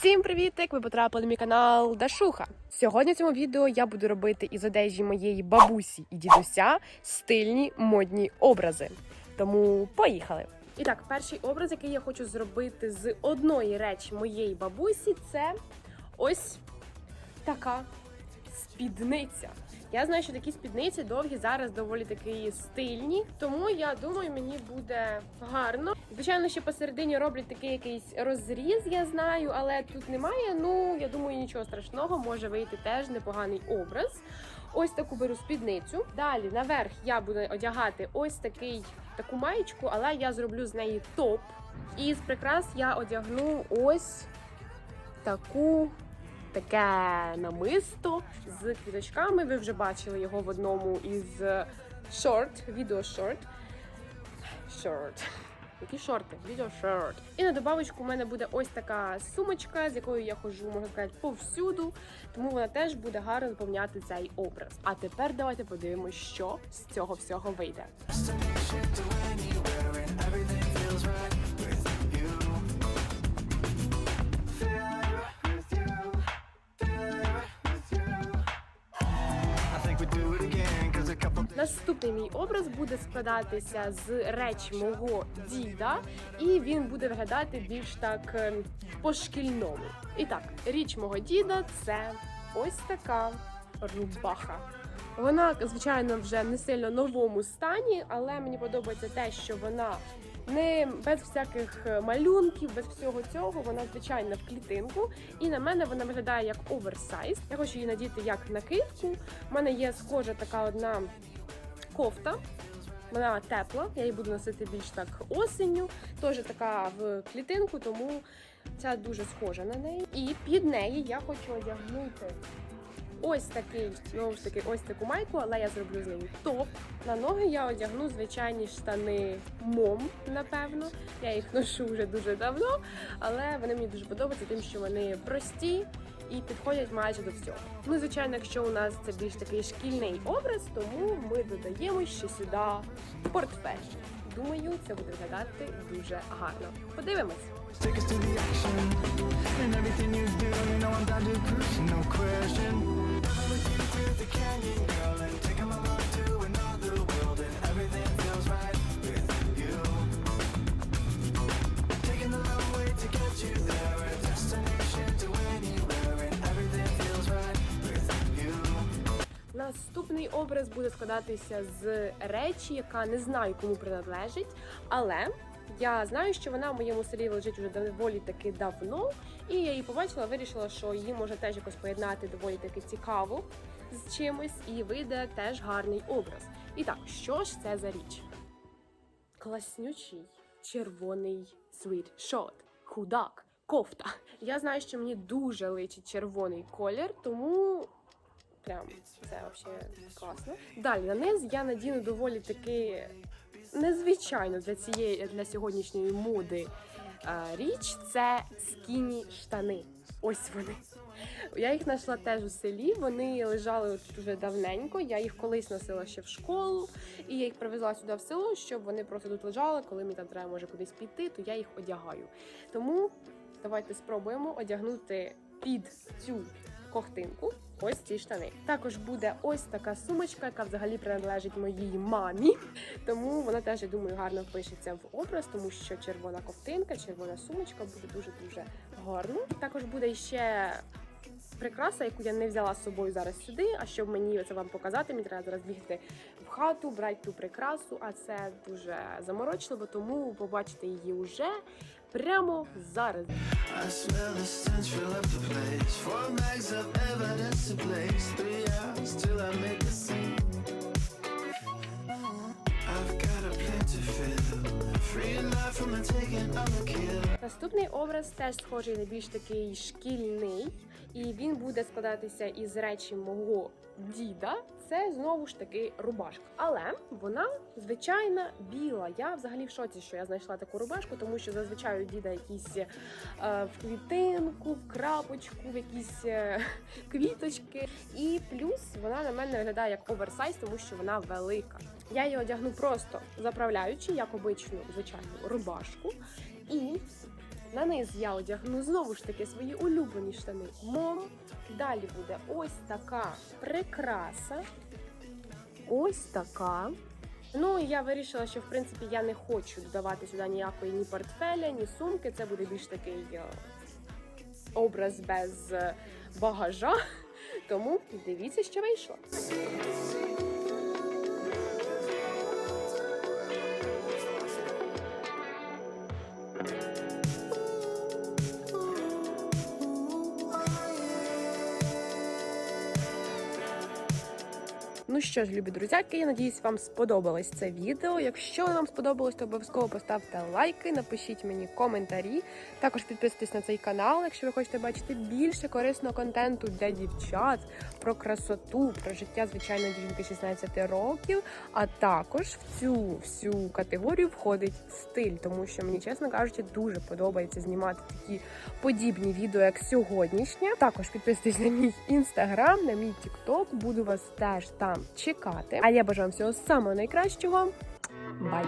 Всім привітик! Ви потрапили на мій канал Дашуха. Сьогодні в цьому відео я буду робити із одежі моєї бабусі і дідуся стильні модні образи. Тому поїхали! І так, перший образ, який я хочу зробити з одної речі моєї бабусі, це ось така спідниця. Я знаю, що такі спідниці довгі зараз доволі такі стильні, тому я думаю, мені буде гарно. Звичайно, ще посередині роблять такий якийсь розріз, я знаю, але тут немає. Ну я думаю, нічого страшного, може вийти теж непоганий образ. Ось таку беру спідницю. Далі наверх я буду одягати ось такий таку маєчку, але я зроблю з неї топ. І з прикрас я одягну ось таку таке намисто з квіточками. Ви вже бачили його в одному із шорт, відео шорт. Шорт. Які шорти? Відео шорт. І на добавочку у мене буде ось така сумочка, з якою я ходжу, можна сказати, повсюду. Тому вона теж буде гарно доповняти цей образ. А тепер давайте подивимося, що з цього всього вийде. Наступний мій образ буде складатися з речі мого діда, і він буде виглядати більш так ем, по-шкільному. І так, річ мого діда це ось така рубаха. Вона, звичайно, вже не сильно новому стані, але мені подобається те, що вона не без всяких е, малюнків, без всього цього. Вона звичайна в клітинку. І на мене вона виглядає як оверсайз. Я хочу її надіти як накидку. У мене є схожа така одна кофта. Вона тепла, я її буду носити більш так осінню. Теж така в клітинку, тому ця дуже схожа на неї. І під неї я хочу одягнути ось такий, знову ж таки, ось таку майку, але я зроблю з нею топ. На ноги я одягну звичайні штани мом, напевно. Я їх ношу вже дуже давно, але вони мені дуже подобаються, тим, що вони прості і підходять майже до всього. Ну, звичайно, якщо у нас це більш такий шкільний образ, тому ми додаємо ще сюди портфель. Думаю, це буде виглядати дуже гарно. Подивимось. And everything you do, to cruise, no Наступний образ буде складатися з речі, яка не знаю, кому приналежить, але я знаю, що вона в моєму селі лежить вже доволі таки давно, і я її побачила, вирішила, що її можна теж якось поєднати доволі таки цікаво з чимось, і вийде теж гарний образ. І так, що ж це за річ? Класнючий червоний світшот, худак, кофта. Я знаю, що мені дуже личить червоний колір, тому Прям це взагалі класно. Далі на низ я надіну доволі таки незвичайно для цієї для сьогоднішньої моди е, річ. Це скіні штани. Ось вони. Я їх знайшла теж у селі. Вони лежали тут вже давненько. Я їх колись носила ще в школу, і я їх привезла сюди в село, щоб вони просто тут лежали. Коли мені там треба може кудись піти, то я їх одягаю. Тому давайте спробуємо одягнути під цю ковтинку. Ось ці штани. Також буде ось така сумочка, яка взагалі приналежить моїй мамі. Тому вона теж, я думаю, гарно впишеться в образ, тому що червона ковтинка, червона сумочка буде дуже дуже гарно. Також буде ще прикраса, яку я не взяла з собою зараз сюди. А щоб мені це вам показати, мені треба зараз бігти в хату, брати ту прикрасу. А це дуже заморочливо, тому побачите її вже прямо зараз. Наступний образ теж схожий на більш такий шкільний, і він буде складатися із речі мого діда. Це знову ж таки рубашка. Але вона звичайна біла. Я взагалі в шоці, що я знайшла таку рубашку, тому що зазвичай у діда якісь е, в клітинку, в крапочку, в якісь е, квіточки. І плюс вона на мене виглядає як оверсайз, тому що вона велика. Я її одягну просто заправляючи, як обичну звичайну рубашку. І На низ я одягну знову ж таки свої улюблені штани мом. Далі буде ось така прикраса. Ось така. Ну і я вирішила, що в принципі я не хочу додавати сюди ніякої ні портфеля, ні сумки. Це буде більш такий е, образ без е, багажа. Тому дивіться, що вийшло. Ну що ж, любі друзяки, я надіюсь, вам сподобалось це відео. Якщо вам сподобалось, то обов'язково поставте лайки, напишіть мені коментарі. Також підписуйтесь на цей канал, якщо ви хочете бачити більше корисного контенту для дівчат про красоту, про життя звичайної жінки 16 років. А також в цю всю категорію входить стиль, тому що мені, чесно кажучи, дуже подобається знімати такі подібні відео, як сьогоднішнє. Також підписуйтесь на мій інстаграм, на мій тікток. Буду вас теж там чекати. А я бажаю вам всього самого найкращого. Бай!